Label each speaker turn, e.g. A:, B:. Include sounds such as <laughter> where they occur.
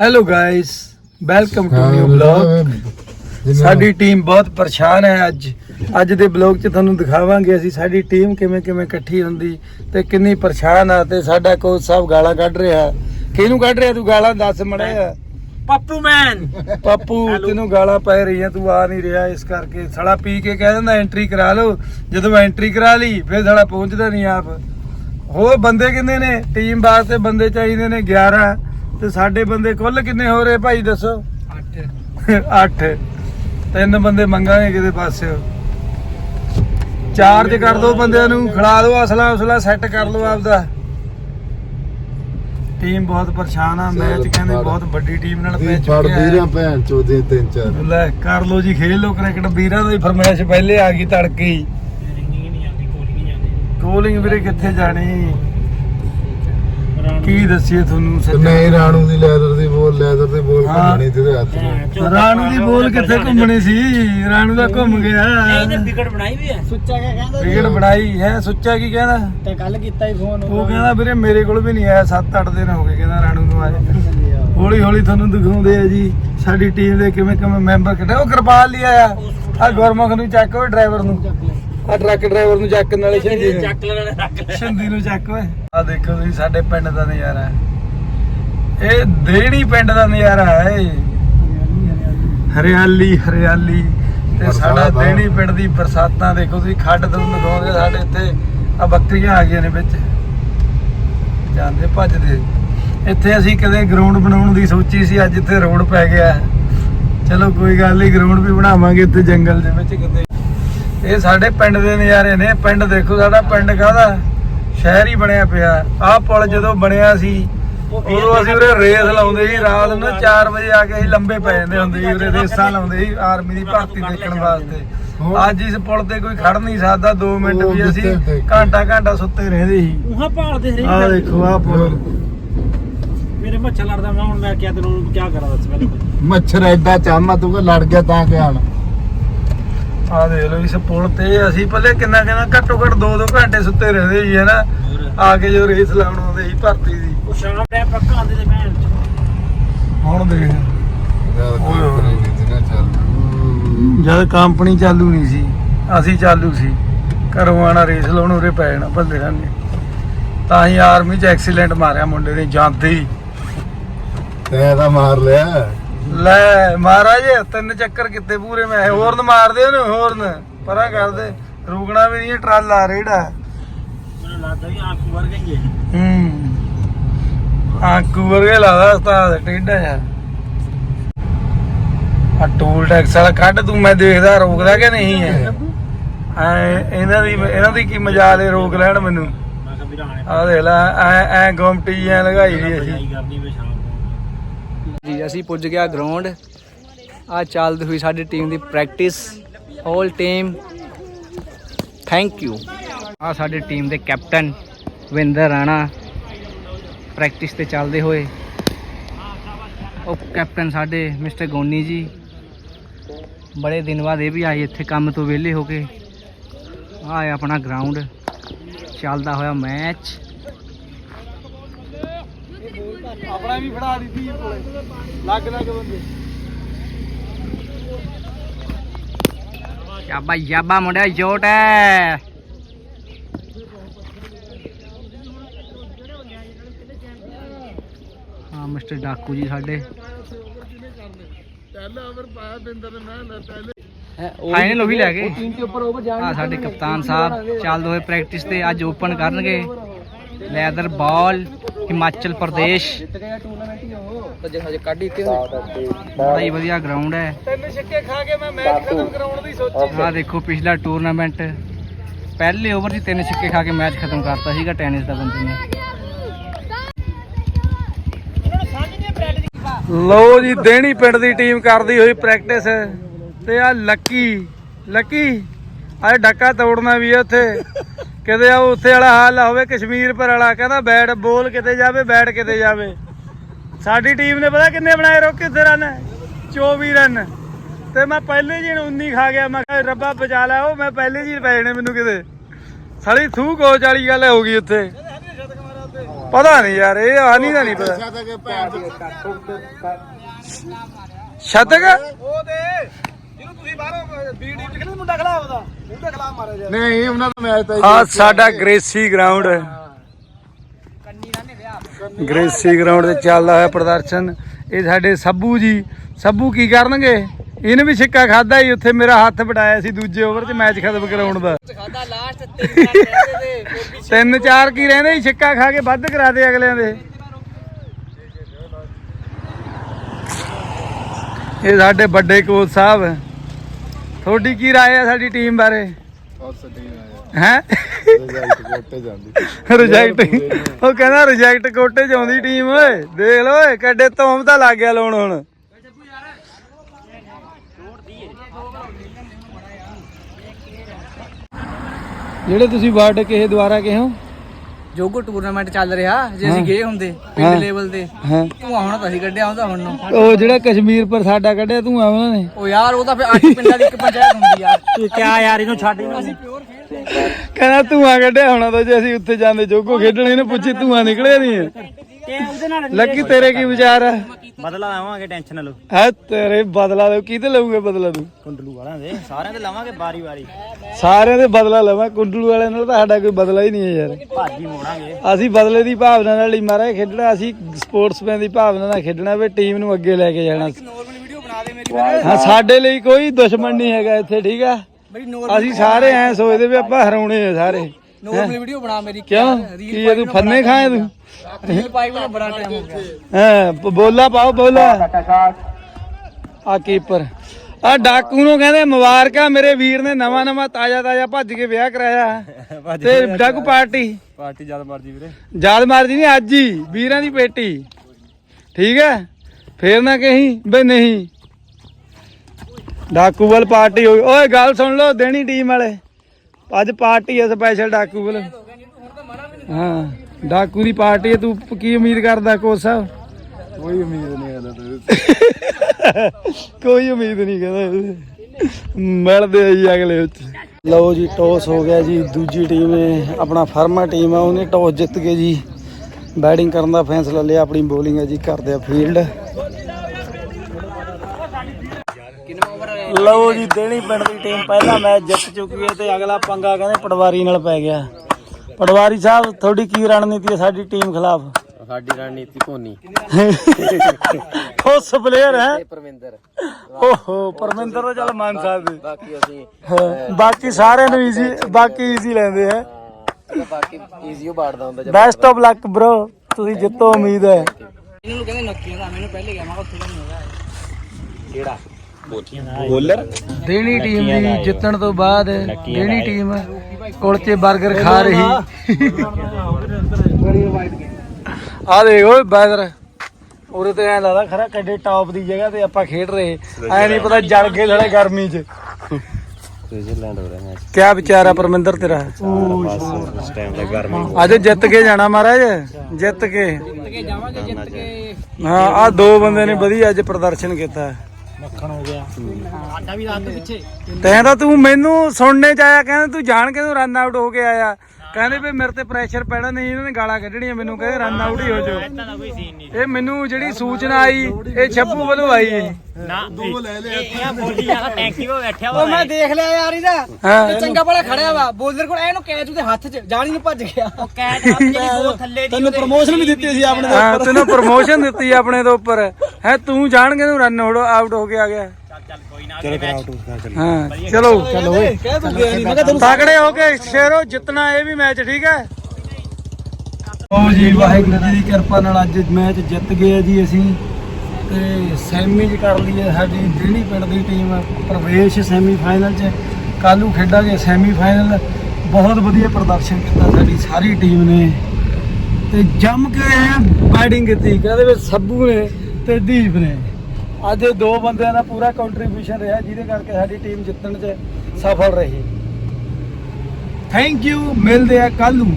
A: Hello guys welcome to new blog ਸਾਡੀ team ਬਹੁਤ ਪਰੇਸ਼ਾਨ ਹੈ ਅੱਜ। ਅੱਜ ਦੇ ਬਲੌਗ 'ਚ ਤੁਹਾਨੂੰ ਦਿਖਾਵਾਂਗੇ ਅਸੀਂ ਸਾਡੀ ਟੀਮ ਕਿਵੇਂ ਕਿਵੇਂ ਇਕੱਠੀ ਹੁੰਦੀ ਤੇ ਕਿੰਨੀ ਪਰੇਸ਼ਾਨ ਆ ਤੇ ਸਾਡਾ ਕੋਚ ਸਾਹਿਬ ਗਾਲਾਂ ਕੱਢ ਰਿਹਾ। ਕਿਹਨੂੰ ਕੱਢ ਰਿਹਾ ਤੂੰ ਗਾਲਾਂ? ਦੱਸ ਮੜਿਆ
B: ਪੱਪੂ ਮੈਨ
A: ਪੱਪੂ ਤੈਨੂੰ ਗਾਲਾਂ ਪੈ ਰਹੀਆਂ ਤੂੰ ਆ ਨਹੀਂ ਰਿਹਾ। ਇਸ ਕਰਕੇ ਸਾਲਾ ਪੀ ਕੇ ਕਹਿ ਦਿੰਦਾ ਐਂਟਰੀ ਕਰਾ ਲਓ। ਜਦੋਂ ਐਂਟਰੀ ਕਰਾ ਲਈ ਫਿਰ ਸਾਲਾ ਪਹੁੰਚਦਾ ਨਹੀਂ ਆਪ। ਹੋਰ ਬੰਦੇ ਕਿੰਨੇ ਨੇ? ਟੀਮ ਵਾਸਤੇ ਬੰਦੇ ਚਾਹੀਦੇ ਨੇ 11 ਤੇ ਸਾਡੇ ਬੰਦੇ ਕੁੱਲ ਕਿੰਨੇ ਹੋ ਰਹੇ ਭਾਈ ਦੱਸੋ?
B: 8
A: 8 ਤਿੰਨ ਬੰਦੇ ਮੰਗਾਂਗੇ ਕਿਤੇ ਪਾਸੇ ਚਾਰਜ ਕਰ ਦੋ ਬੰਦਿਆਂ ਨੂੰ ਖਿਲਾ ਦਿਓ ਅਸਲਾ ਉਸਲਾ ਸੈੱਟ ਕਰ ਲਓ ਆਪਦਾ। ਟੀਮ ਬਹੁਤ ਪਰੇਸ਼ਾਨ ਆ ਮੈਚ ਕਹਿੰਦੇ ਬਹੁਤ ਵੱਡੀ ਟੀਮ ਨਾਲ ਪੈ
C: ਫੜ ਵੀਰਾਂ ਭੈਣ ਚੋਦੇ ਤਿੰਨ ਚਾਰ।
A: ਲੈ ਕਰ ਲੋ ਜੀ ਖੇਲ ਲੋ ਕ੍ਰਿਕਟ। ਵੀਰਾਂ ਦੀ ਫਰਮਾਇਸ਼ ਪਹਿਲੇ ਆ ਗਈ ਤੜਕੇ ਹੀ।
B: ਰਿੰਗਿੰਗ ਨਹੀਂ ਆਉਂਦੀ ਕੋਲਿੰਗ ਨਹੀਂ ਆਉਂਦੀ।
A: ਕੋਲਿੰਗ ਵੀਰੇ ਕਿੱਥੇ ਜਾਣੀ? ਕੀ ਦੱਸੀਏ ਤੁਹਾਨੂੰ
C: ਤੇ ਨਹੀਂ ਰਾਣੂ ਦੀ ਲੈਦਰ ਦੀ ਬੋਲ ਲੈਦਰ ਦੀ ਬੋਲ
A: ਹਾਂ।
C: ਘੁੰਮਣੀ ਤੇਰੇ ਹੱਥ ਨੂੰ
A: ਰਾਣੂ ਦੀ ਬੋਲ ਕਿੱਥੇ ਘੁੰਮਣੀ ਸੀ? ਰਾਣੂ ਦਾ ਘੁੰਮ ਗਿਆ।
B: ਇਹਨੇ ਵਿਕਟ ਬਣਾਈ ਵੀ ਹੈ। ਸੁੱਚਾ ਕਿਆ ਕਹਿੰਦਾ
A: ਵਿਕਟ ਬਣਾਈ ਹੈ ਸੁੱਚਾ ਕੀ ਕਹਿੰਦਾ?
B: ਤੇ ਕੱਲ ਕੀਤਾ ਹੀ ਫੋਨ
A: ਉਹ ਕਹਿੰਦਾ ਵੀਰੇ ਮੇਰੇ ਕੋਲ ਵੀ ਨਹੀਂ ਆਇਆ 7-8 ਦਿਨ ਹੋ ਗਏ ਕਹਿੰਦਾ ਰਾਣੂ ਨੂੰ ਆਏ। ਹੌਲੀ ਹੌਲੀ ਤੁਹਾਨੂੰ ਦਿਖਾਉਂਦੇ ਆ ਜੀ ਸਾਡੀ ਟੀਮ ਦੇ ਕਿਵੇਂ ਕਿਵੇਂ ਮੈਂਬਰ ਕਿੱਥੇ ਉਹ ਕਿਰਪਾਲ ਲਈ ਆਇਆ। ਆ ਗੁਰਮੁਖ ਨੂੰ ਚੱਕ ਓਏ ਡਰਾਈਵਰ ਨੂੰ। ਆ ਟਰੱਕ ਡਰਾਈਵਰ ਨੂੰ ਚੱਕ ਨਾਲੇ ਸ਼ਿੰਦੀ ਨੂੰ।
B: ਚੱਕ ਲੈਣਾ ਰੱਖ ਲੈ
A: ਸ਼ਿੰਦੀ ਨੂੰ ਚੱਕ ਓਏ। ਆ ਦੇਖੋ ਤੁਸੀਂ ਸਾਡੇ ਪਿੰਡ ਦਾ ਨਜ਼ਾਰਾ। ਇਹ ਦੇਹੜੀ ਪਿੰਡ ਦਾ ਨਜ਼ਾਰਾ ਹੈ। ਹਰਿਆਲੀ ਹਰਿਆਲੀ। ਤੇ ਸਾਡਾ। ਦੇਹੜੀ ਪਿੰਡ ਦੀ ਬਰਸਾਤਾਂ ਦੇਖੋ ਤੁਸੀਂ ਖੱਡ ਤੁਹਾਨੂੰ ਦਿਖਾਉਂਦੇ ਸਾਡੇ ਇੱਥੇ ਆ ਬੱਕਰੀਆਂ ਆ ਗਈਆਂ ਨੇ ਵਿੱਚ। ਜਾਂਦੇ ਭੱਜਦੇ। ਇੱਥੇ ਅਸੀਂ ਕਦੇ ਗਰਾਊਂਡ ਬਣਾਉਣ ਦੀ ਸੋਚੀ ਸੀ ਅੱਜ ਇੱਥੇ ਰੋਡ ਪੈ ਗਿਆ। ਚਲੋ ਕੋਈ ਗੱਲ ਨਹੀਂ ਗਰਾਊਂਡ ਵੀ ਬਣਾਵਾਂਗੇ ਇੱਥੇ ਜੰਗਲ ਦੇ ਵਿੱਚ ਕਿਤੇ ਇਹ ਸਾਡੇ ਪਿੰਡ ਦੇ ਨਜ਼ਾਰੇ ਨੇ। ਪਿੰਡ ਦੇਖੋ ਸਾਡਾ ਪਿੰਡ ਕਾਹਦਾ? ਸ਼ਹਿਰ ਹੀ ਬਣਿਆ ਪਿਆ। ਆਹ ਪੁਲ ਜਦੋਂ ਬਣਿਆ ਸੀ ਉਦੋਂ ਅਸੀਂ ਉਰੇ ਰੇਸ ਲਾਉਂਦੇ ਸੀ। ਰਾਤ ਨੂੰ 4 ਵਜੇ ਆ ਕੇ ਅਸੀਂ ਲੰਬੇ ਪੈ ਜਾਂਦੇ ਹੁੰਦੇ ਸੀ ਉਰੇ ਰੇਸਾਂ ਲਾਉਂਦੇ ਸੀ ਆਰਮੀ ਦੀ ਭਰਤੀ ਦੇਖਣ ਵਾਸਤੇ। ਅੱਜ ਇਸ ਪੁਲ ਤੇ ਕੋਈ ਖੜ ਨਹੀਂ ਸਕਦਾ। 2 ਮਿੰਟ ਵੀ ਅਸੀਂ ਘੰਟਾ ਘੰਟਾ ਸੁੱਤੇ ਰਹਿੰਦੇ ਸੀ।
B: ਉਹਾਂ ਭਾਲਦੇ ਹਰੇ
A: ਆਹ ਦੇਖੋ ਆਹ ਪੁਲ।
B: ਮੇਰੇ ਮੱਛਰ ਲੜਦਾ ਮੈਂ ਹੁਣ ਮੈਂ ਕਿਹਾ ਤੈਨੂੰ ਕੀ ਕਰਾਂ ਦੱਸ ਪਹਿਲੇ।
C: ਮੱਛਰ ਐਡਾ ਚਾਮਾ ਤੂੰ ਲੜ ਗਿਆ ਤਾਂ ਕਿ ਆਣ
A: ਆਹ ਦੇਖ ਲਓ ਇਸ ਪੁਲ ਤੇ ਅਸੀਂ ਪਹਿਲੇ ਕਿੰਨਾ ਕਿੰਨਾ ਘੱਟੋ ਘੱਟ 2-2 ਘੰਟੇ ਸੁੱਤੇ ਰਹਿੰਦੇ ਸੀ ਹਨਾ? ਆ ਕੇ ਜੋ ਰੇਸ ਲਾਉਣ ਆਉਂਦੇ ਸੀ ਭਰਤੀ ਦੀ।
B: ਉਹ ਸ਼ਾਮ ਦੇ ਪੱਕਾ ਆਉਂਦੇ ਤੇ ਭੈਣ ਚ।
A: ਹੁਣ ਦੇਖ। ਓਏ ਹੋਏ।
C: ਚੱਲ।
A: ਜਦ ਕੰਪਨੀ ਚਾਲੂ ਨਹੀਂ ਸੀ ਅਸੀਂ ਚਾਲੂ ਸੀ। ਘਰੋਂ ਆਣਾ ਰੇਸ ਲਾਉਣ ਉਰੇ ਪੈ ਜਾਣਾ ਭੱਲੇ ਨੇ ਤਾਂ ਹੀ ਆਰਮੀ 'ਚ ਐਕਸੀਡੈਂਟ ਮਾਰਿਆ ਮੁੰਡੇ ਨੇ ਜਾਂਦੇ ਹੀ।
C: ਤੈਂ ਤਾਂ ਮਾਰ ਲਿਆ।
A: ਲੈ ਮਹਾਰਾਜ ਤਿੰਨ ਚੱਕਰ ਕਿੱਤੇ ਪੂਰੇ ਮੈਂ। ਹੋਰਨ ਮਾਰਦੇ ਉਹਨੂੰ ਹੋਰਨ। ਪਰਾਂ ਕਰਦੇ ਰੁਕਣਾ ਵੀ ਨਹੀਂ ਟਰਾਲਾ ਰੇੜਾ।
B: ਮੈਨੂੰ ਲੱਗਦਾ ਕਿ ਆਂਖ ਵਰ ਗਈ ਹੈ।
A: ਹੂੰ ਆਕੂ ਵਰਗੇ ਲਾਦਾ ਉਸਤਾਦ ਟੇਡਾ ਯਾਰ ਆ ਟੂਲ ਟੈਕਸ ਵਾਲਾ ਕੱਢ ਤੂੰ ਮੈਂ ਦੇਖਦਾ ਰੋਕਦਾ ਕਿ ਨਹੀਂ ਹੈ। ਐ ਇਹਨਾਂ ਦੀ ਇਹਨਾਂ ਦੀ ਕੀ ਮਜਾਲ ਹੈ ਰੋਕ ਲੈਣ ਮੈਨੂੰ।
B: ਵੀਰ
A: ਆ ਦੇਖ ਲੈ ਐ ਐ ਗੁੰਮਟੀ ਐ ਲਗਾਈ ਦੀ ਅਸੀਂ
B: ਭਰਜਾਈ ਕਰਨੀ ਵੇ ਸ਼ਾਮ ਨੂੰ
D: ਜੀ, ਅਸੀਂ ਪੁੱਜ ਗਿਆ ਗਰਾਊਂਡ ਆ ਚੱਲਦੀ ਹੋਈ ਸਾਡੀ team the practice whole team thank you ਆ ਸਾਡੀ ਟੀਮ ਦੇ ਕੈਪਟਨ ਵਿੰਦਰ ਰਾਣਾ ਪ੍ਰੈਕਟਿਸ ਤੇ ਚੱਲਦੇ ਹੋਏ। ਉਹ ਕੈਪਟਨ ਸਾਡੇ ਮਿਸਟਰ ਗੋਨੀ ਜੀ। ਬੜੇ ਦਿਨ ਬਾਅਦ ਇਹ ਵੀ ਆਏ ਇੱਥੇ ਕੰਮ ਤੋਂ ਵਿਹਲੇ ਹੋ ਕੇ। ਆ ਆਪਣਾ ਗਰਾਊਂਡ ਚੱਲਦਾ ਹੋਇਆ ਮੈਚ
A: ਆਪਣਾ ਵੀ ਫੜਾ ਦਿੱਤੀ ਕੋਲੇ। ਲੱਗ ਲੱਗ ਬੰਦੇ।
D: ਯਾਬਾ ਯਾਬਾ ਮੁੰਡਿਆ ਜੋਟ ਹੈ ਹਾਂ ਮਿਸਟਰ ਡਾਕੂ ਜੀ ਸਾਡੇ। ਫਾਈਨਲ ਉਹ ਵੀ ਲੈ ਗਏ
A: ਟੀਮ ਦੇ ਉੱਪਰ ਓਵਰ
D: ਆ ਸਾਡੇ ਕਪਤਾਨ ਸਾਹਿਬ ਚੱਲਦੇ ਹੋਏ ਪ੍ਰੈਕਟਿਸ ਤੇ ਅੱਜ ਓਪਨ ਕਰਨਗੇ। Leather ball Himachal Pradesh.
A: ਜਿੱਤ ਗਿਆ ਟੂਰਨਾਮੈਂਟ ਹੀ ਉਹ
D: ਤਾਂ ਜੇ ਹਜੇ ਕੱਢ ਇੱਕ ਬੜਾ ਹੀ ਵਧੀਆ ਗਰਾਊਂਡ ਹੈ।
A: ਤਿੰਨ ਛੱਕੇ ਖਾ ਕੇ ਮੈਂ ਮੈਚ ਖਤਮ ਕਰਾਉਣ ਦੀ ਸੋਚੀ।
D: ਆ ਦੇਖੋ ਪਿਛਲਾ ਟੂਰਨਾਮੈਂਟ ਪਹਿਲੇ ਓਵਰ 'ਚ ਤਿੰਨ ਛੱਕੇ ਖਾ ਕੇ ਮੈਚ ਖਤਮ ਕਰਤਾ ਸੀਗਾ ਟੈਨਿਸ ਦਾ ਬੰਦੇ ਨੇ।
A: ਲਓ ਜੀ ਦੇਣੀ ਪਿੰਡ ਦੀ ਟੀਮ ਕਰਦੀ ਹੋਈ ਪ੍ਰੈਕਟਿਸ ਤੇ ਆ ਲੱਕੀ ਲੱਕੀ ਆ ਡੱਕਾ ਤੋੜਨਾ ਵੀ ਆ ਉੱਥੇ। ਕਿਤੇ ਆ ਉੱਥੇ ਵਾਲਾ ਹਾਲ ਹੋਵੇ ਕਸ਼ਮੀਰ ਪਰ ਵਾਲਾ ਕਹਿੰਦਾ ਬੈਟ ਬੋਲ ਕਿਤੇ ਜਾਵੇ ਬੈਟ ਕਿਤੇ ਜਾਵੇ। ਸਾਡੀ ਟੀਮ ਨੇ ਪਤਾ ਕਿੰਨੇ ਬਣਾਏ ਰੋਕੇ ਤੇ ਰਨ 24 ਰਨ ਤੇ ਮੈਂ ਪਹਿਲੇ ਜੀ 19 ਖਾ ਗਿਆ ਮੈਂ ਕਿਹਾ ਰੱਬਾ ਬਚਾ ਲੈ ਉਹ ਮੈਂ ਪਹਿਲੇ ਜੀ ਪੈ ਜਾਣੇ ਮੈਨੂੰ ਕਿਤੇ। ਸਾਲੀ ਥੂ ਕੋਚ ਵਾਲੀ ਗੱਲ ਹੋ ਗਈ ਉੱਥੇ। ਪਤਾ ਨਹੀਂ ਯਾਰ ਇਹ ਆ ਨਹੀਂ ਦਾ ਨਹੀਂ ਪਤਾ ਸ਼ਤਕ
B: ਤੁਸੀਂ ਬਾਹਰੋਂ ਵੀਡੀਓ ਚ ਕਿਹਨੇ ਮੁੰਡਾ ਖੜਾ ਉਹਦਾ। ਉਹਦੇ ਖਿਲਾਫ ਮਾਰਿਆ ਜਾ
C: ਨਹੀਂ ਉਹਨਾਂ ਦਾ ਮੈਚ ਤਾਂ
A: ਆ ਸਾਡਾ ਗ੍ਰੇਸੀ ਗਰਾਊਂਡ ਗ੍ਰੇਸੀ ਗਰਾਊਂਡ ਤੇ ਚੱਲਦਾ ਹੋਇਆ ਪ੍ਰਦਰਸ਼ਨ। ਇਹ ਸਾਡੇ ਸੱਬੂ ਜੀ। ਸੱਬੂ ਕੀ ਕਰਨਗੇ? ਇਹਨੇ ਵੀ ਛਿੱਕਾ ਖਾਦਾ ਹੀ ਉੱਥੇ ਮੇਰਾ ਹੱਥ ਵਟਾਇਆ ਸੀ ਦੂਜੇ ਓਵਰ 'ਚ ਮੈਚ ਖਤਮ ਕਰਾਉਣ ਦਾ।
D: ਖਾਦਾ ਲਾਸਟ ਤਿੰਨ ਚਾਰ ਰਹਿੰਦੇ ਤੇ ਫਿਰ ਵੀ
A: ਤਿੰਨ ਚਾਰ ਕੀ ਰਹਿੰਦੇ ਸੀ ਛਿੱਕਾ ਖਾ ਕੇ ਵੱਧ ਕਰਾ ਦੇ ਅਗਲਿਆਂ ਦੇ। ਇਹ ਸਾਡੇ ਵੱਡੇ ਕੋਚ ਸਾਹਿਬ ਤੁਹਾਡੀ ਕੀ ਰਾਏ ਹੈ ਸਾਡੀ ਟੀਮ ਬਾਰੇ? ਹੈ।
C: ਰਿਜ਼ਲਟ ਕੋਟੇ ਜਾਂਦੀ।
A: ਰਿਜੈਕਟ ਉਹ ਕਹਿੰਦਾ ਰਿਜੈਕਟ ਕੋਟੇ ਚ ਆਉਂਦੀ ਟੀਮ ਓਏ। ਦੇਖ ਲੋ ਓਏ ਕੱਡੇ ਤੋਮ ਤਾਂ ਲੱਗ ਗਿਆ ਲਾਉਣ ਹੁਣ। ਜਿਹੜੇ ਤੁਸੀਂ ਵਰਡ ਕਿਸੇ ਦੁਆਰਾ ਕਹੇ
D: ਜੋਗੋ ਟੂਰਨਾਮੈਂਟ ਚੱਲ ਰਿਹਾ ਜੇ। ਅਸੀਂ ਗਏ ਹੁੰਦੇ। ਪਿੰਡ ਲੈਵਲ ਤੇ ਤੂੰ ਹੁਣ ਤਾਂ ਅਸੀਂ ਕੱਢਿਆ ਹੁੰਦਾ ਹੁਣ ਨੂੰ।
A: ਉਹ ਜਿਹੜਾ ਕਸ਼ਮੀਰ ਪਰ ਸਾਡਾ ਕੱਢਿਆ ਤੂੰ ਆ ਉਹਨਾਂ ਨੇ।
D: ਉਹ ਯਾਰ ਉਹ ਤਾਂ ਫਿਰ ਅੱਠ ਪਿੰਡਾਂ ਦੀ ਇੱਕ ਪੰਚਾਇਤ ਹੁੰਦੀ ਯਾਰ
B: ਤੂੰ ਕਿਆ ਯਾਰ ਇਹਨੂੰ ਛੱਡ ਇਹਨੂੰ।
A: ਕਹਿੰਦਾ ਧੂਆਂ ਕੱਢਿਆ ਹੋਣਾ ਤਾਂ ਜੇ ਅਸੀਂ ਉੱਥੇ ਜਾਂਦੇ ਜੋਗੋ ਖੇਡਣ ਇਹਨੇ ਪੁੱਛੇ ਧੂਆਂ ਨਿਕਲਿਆ ਨਹੀਂ।
B: ਉਹਦੇ ਨਾਲ
A: ਲੱਗੀ ਤੇਰੇ ਕੀ ਵਿਚਾਰ? ਆ
B: ਬਦਲਾ ਲਾਵਾਂਗੇ ਟੈਨਸ਼ਨ ਨਾ ਲਓ
A: ਹੈ ਤੇਰੇ ਬਦਲਾ ਦੇ ਕਿਹਦੇ ਲਊਗੇ ਬਦਲਾ ਤੂੰ?
B: ਕੁੰਡਲੂ ਵਾਲਿਆਂ ਦੇ ਸਾਰਿਆਂ ਦੇ ਲਾਵਾਂਗੇ ਵਾਰੀ ਵਾਰੀ।
A: ਸਾਰਿਆਂ ਦੇ ਬਦਲਾ ਲਵਾਂ ਕੁੰਡਲੂ ਵਾਲਿਆਂ ਨਾਲ ਤਾਂ ਸਾਡਾ ਕੋਈ ਬਦਲਾ ਹੀ ਨਹੀਂ ਹੈ ਯਾਰ।
B: ਭਾਜੀ ਮੋੜਾਂਗੇ।
A: ਅਸੀਂ ਬਦਲੇ ਦੀ ਭਾਵਨਾ ਨਾਲ ਹੀ ਮਾਰਾ ਖੇਡਣਾ ਅਸੀਂ ਸਪੋਰਟਸਮੈਨ ਦੀ ਭਾਵਨਾ ਨਾਲ ਖੇਡਣਾ ਵੀ ਟੀਮ ਨੂੰ ਅੱਗੇ ਲੈ ਕੇ ਜਾਣਾ।
D: ਨੋਰਮਲ ਵੀਡੀਓ ਬਣਾ ਦੇ ਮੇਰੀ
A: ਹਾਂ ਸਾਡੇ ਲਈ ਕੋਈ ਦੁਸ਼ਮਣ ਨਹੀਂ ਹੈਗਾ ਇੱਥੇ ਠੀਕ ਆ? ਅਸੀਂ ਸਾਰੇ ਐ ਸੋਚਦੇ ਵੀ ਆਪਾਂ ਹਰਾਉਣੇ ਆ ਸਾਰੇ।
D: ਨੋਰਮਲ ਵੀਡੀਓ ਬਣਾ ਮੇਰੀ
A: ਕਿਉਂ? ਕੀ ਇਹ ਤੂੰ ਫੰਨੇ ਖਾਏ ਤੂੰ?
D: ਰੀਲ ਪਾਈ ਮੈਨੂੰ ਬੜਾ ਟਾਈਮ ਹੋ ਗਿਆ।
A: ਹਾਂ? ਬੋਲਾ ਪਾਓ ਬੋਲਾ। ਆ ਕੀਪਰ। ਆ ਡਾਕੂ ਨੂੰ ਕਹਿੰਦੇ ਮੁਬਾਰਕਾਂ ਮੇਰੇ ਵੀਰ ਨੇ ਨਵਾਂ ਨਵਾਂ ਤਾਜ਼ਾ ਤਾਜ਼ਾ ਭੱਜ ਕੇ ਵਿਆਹ ਕਰਾਇਆ। ਤੇ ਡਾਕੂ ਪਾਰਟੀ।
B: ਪਾਰਟੀ ਜਦ ਮਰਜ਼ੀ ਵੀਰੇ।
A: ਯਾਦ ਮਾਰਦੀ ਨਹੀਂ ਅੱਜ ਹੀ ਵੀਰਾਂ ਦੀ ਪੇਟੀ। ਠੀਕ ਹੈ? ਫੇਰ ਨਾ ਕਹੀਂ ਬਈ ਨਹੀਂ। ਡਾਕੂ ਵੱਲ ਪਾਰਟੀ ਹੋਈ। ਓਏ ਗੱਲ ਸੁਣ ਲਓ ਦੇਣੀ ਟੀਮ ਵਾਲੇ। ਅੱਜ ਪਾਰਟੀ ਹੈ ਸਪੈਸ਼ਲ ਡਾਕੂ ਵੱਲ। ਹਾਂ ਡਾਕੂ ਦੀ ਪਾਰਟੀ ਹੈ ਤੂੰ ਕੀ ਉਮੀਦ ਕਰਦਾ ਕੋਚ ਸਾਹਿਬ?
C: ਕੋਈ ਉਮੀਦ ਨਹੀਂ ਤਾਂ। <laughs>
A: ਕੋਈ ਉਮੀਦ ਨਹੀਂ ਕਹਿੰਦਾ। ਮਿਲਦੇ ਆ ਜੀ ਅਗਲੇ ਵਿੱਚ। ਲਓ ਜੀ ਟੌਸ ਹੋ ਗਿਆ ਜੀ ਦੂਜੀ ਟੀਮ ਨੇ ਆਪਣਾ ਫਰਮਾ ਟੀਮ ਆ ਉਹਨੇ ਟੌਸ ਜਿੱਤ ਕੇ ਜੀ ਬੈਟਿੰਗ ਕਰਨ ਦਾ ਫੈਸਲਾ ਲਿਆ ਆਪਣੀ ਬੋਲਿੰਗ ਹੈ ਜੀ ਕਰਦੇ ਆ ਫੀਲਡ ਲਓ ਜੀ ਦੇਣੀ ਪਿੰਡ ਦੀ ਟੀਮ ਪਹਿਲਾ ਮੈਚ ਜਿੱਤ ਚੁੱਕੀ ਹੈ ਤੇ ਅਗਲਾ ਪੰਗਾ ਕਹਿੰਦੇ ਪਟਵਾਰੀ ਨਾਲ ਪੈ ਗਿਆ। ਪਟਵਾਰੀ ਸਾਹਿਬ ਤੁਹਾਡੀ ਕੀ ਰਣਨੀਤੀ ਹੈ ਸਾਡੀ ਟੀਮ ਖਿਲਾਫ?
E: ਸਾਡੀ ਰਣਨੀਤੀ ਕੋਨੀ <laughs>
A: ਉਸ ਪਲੇਅਰ ਹੈ।
E: ਪਰਵਿੰਦਰ।
A: ਓਹੋ ਪਰਮਿੰਦਰ ਤਾਂ ਚੱਲ ਮੰਨ ਸਕਦੇ
E: ਬਾਕੀ ਅਸੀਂ
A: ਹਾਂ, ਬਾਕੀ ਸਾਰਿਆਂ ਨੂੰ ਈਜ਼ੀ ਬਾਕੀ ਈਜ਼ੀ ਲੈਂਦੇ ਆ
E: ਅਹ, ਬਾਕੀ ਈਜ਼ੀਓ ਬਾੜਦਾ ਹੁੰਦਾ ਜਦ
A: ਬੈਸਟ ਆਫ ਲੱਕ ਬ్రో ਤੁਸੀਂ ਜਿੱਤੋ ਉਮੀਦ ਹੈ।
D: ਇਹਨੂੰ ਨੂੰ ਕਹਿੰਦੇ ਨੱਕੀ ਦਾ ਮੈਨੂੰ ਪਹਿਲੇ ਗਿਆ ਮੈਂ ਕਿਹਾ ਉੱਥੇ ਤਾਂ ਨਹੀਂ ਹੋਗਾ
E: ਬੋਲਰ?
A: ਦੇਣੀ ਟੀਮ ਦੀ ਜਿੱਤਣ ਤੋਂ ਬਾਅਦ ਦੇਣੀ ਟੀਮ ਕੁਲਚੇ 버ਗਰ ਖਾ ਰਹੀ। ਆ ਦੇਖ ਓਏ ਬੈਦਰ। ਉਰੇ ਤੇ ਐ ਲੱਗਦਾ ਖਰਾ ਕੱਡੇ ਟੌਪ ਦੀ ਜਗ੍ਹਾ ਤੇ ਆਪਾਂ ਖੇਡ ਰਹੇ। ਐ ਨਹੀਂ ਪਤਾ ਜਲ ਗਏ ਥੋੜੇ ਗਰਮੀ 'ਚ।
E: ਸਵਿਟਜ਼ਰਲੈਂਡ ਹੋ ਰਿਹਾ ਮੈਚ।
A: ਕਿਆ ਵਿਚਾਰਾ ਪਰਮਿੰਦਰ ਤੇਰਾ?
E: ਬਸ ਇਸ ਟਾਈਮ ਦਾ ਗਰਮੀ
A: ਅੱਜ ਜਿੱਤ ਕੇ ਜਾਣਾ ਮਹਾਰਾਜ ਜਿੱਤ ਕੇ।
D: ਜਿੱਤ ਕੇ ਜਾਵਾਂਗੇ ਜਿੱਤ ਕੇ।
A: ਹਾਂ ਆ ਦੋ ਬੰਦੇ ਨੇ ਵਧੀਆ ਅੱਜ ਪ੍ਰਦਰਸ਼ਨ ਕੀਤਾ।
B: ਮੱਖਣ ਹੋ ਗਿਆ।
D: ਆਡਾ ਵੀ ਰੱਖ ਪਿੱਛੇ।
A: ਤੈਂ ਤਾਂ ਤੂੰ ਮੈਨੂੰ ਸੁਣਨੇ ਚ ਆਇਆ, ਕਹਿੰਦਾ ਤੂੰ ਜਾਣ ਕੇ ਤੂੰ ਰਨ ਆਊਟ ਹੋ ਕੇ ਆਇਆ। ਕਹਿੰਦੇ ਵੀ ਮੇਰੇ ਤੇ ਪ੍ਰੈਸ਼ਰ ਪੈਣਾ ਨਹੀਂ ਇਹਨਾਂ ਨੇ ਗਾਲਾਂ ਕੱਢਣੀਆਂ ਮੈਨੂੰ ਕਹਿੰਦੇ ਰਨ ਆਊਟ ਹੀ ਹੋ ਜਾਓ।
B: ਦਾ ਕੋਈ ਸੀਨ ਨਹੀਂ।
A: ਇਹ ਮੈਨੂੰ ਜਿਹੜੀ ਸੂਚਨਾ ਆਈ ਇਹ ਛੱਪੂ ਵੱਲੋਂ ਆਈ ਹੈ
B: ਨਾ ਦੋ ਲੈ ਲੈ ਇਹ ਬੋਲੀ ਆ ਟੈਂਕੀ 'ਤੇ ਬੈਠਿਆ
D: ਉਹ ਮੈਂ ਦੇਖ ਲਿਆ ਯਾਰ ਇਹਦਾ।
A: ਹਾਂ।
D: ਇਹ ਚੰਗਾ ਭਲਾ ਖੜਿਆ ਵਾ। ਬੋਲਰ ਕੋਲ ਇਹਨੂੰ ਕੈਚ ਉਹਦੇ ਹੱਥ 'ਚ ਜਾਣੀ ਨੂੰ ਭੱਜ ਗਿਆ।
B: ਉਹ ਕੈਚ ਹੱਥ ਜਿਹੜੀ ਬੋਲ ਥੱਲੇ ਦੀ
D: ਤੈਨੂੰ ਪ੍ਰਮੋਸ਼ਨ ਵੀ ਦਿੱਤੀ ਸੀ ਆਪਣੇ
A: ਹਾਂ ਤੈਨੂੰ ਪ੍ਰਮੋਸ਼ਨ ਦਿੱਤੀ ਆਪਣੇ ਤੋਂ ਉੱਪਰ। ਹੈ ਤੂੰ ਜਾਣ ਕੇ ਤੂੰ ਰਨ ਆਊਟ ਹੋ ਕੇ ਆ ਗਿਆ।
B: ਚੱਲ ਚੱਲ ਕੋਈ ਨਾ ਚਲੋ ਮੈਚ
A: ਹਾਂ ਚਲੋ ਚਲੋ ਓਏ।
D: ਕਹਿ ਤੂੰ ਗਿਆ ਨਹੀਂ ਮੈਂ ਕਿਹਾ
A: ਤਗੜੇ ਹੋ ਕੇ ਸ਼ੇਰੋ ਜਿੱਤਣਾ ਇਹ ਵੀ ਮੈਚ ਠੀਕ ਹੈ? ਓ ਜੀ ਵਾਹਿਗੁਰੂ ਜੀ ਦੀ ਕਿਰਪਾ ਨਾਲ ਅੱਜ ਮੈਚ ਜਿੱਤ ਗਏ ਆ ਜੀ ਅਸੀਂ। ਤੇ ਸੈਮੀ ਚ ਕਰ ਲਈ ਹੈ ਸਾਡੀ ਡੇਲੀ ਪਿੰਡ ਦੀ ਟੀਮ ਪ੍ਰਵੇਸ਼ ਸੈਮੀ ਫਾਈਨਲ ਚ ਕੱਲੂ ਖੇਡਾਂਗੇ ਸੈਮੀ ਫਾਈਨਲ ਬਹੁਤ ਵਧੀਆ ਪ੍ਰਦਰਸ਼ਨ ਕੀਤਾ ਸਾਡੀ ਸਾਰੀ ਟੀਮ ਨੇ। ਤੇ ਜੰਮ ਕੇ ਬੈਟਿੰਗ ਕੀਤੀ ਕਹਿੰਦੇ ਵੀ ਸੱਬੂ ਨੇ ਤੇ ਦੀਪ ਨੇ। ਅੱਜ ਇਹ ਦੋ ਬੰਦਿਆਂ ਦਾ ਪੂਰਾ ਕੰਟਰੀਬਿਊਸ਼ਨ ਰਿਹਾ, ਜਿਹਦੇ ਕਰਕੇ ਸਾਡੀ ਟੀਮ ਜਿੱਤਣ 'ਚ ਸਫਲ ਰਹੀ। ਥੈਂਕ ਯੂ ਮਿਲਦੇ ਆ ਕੱਲ ਨੂੰ।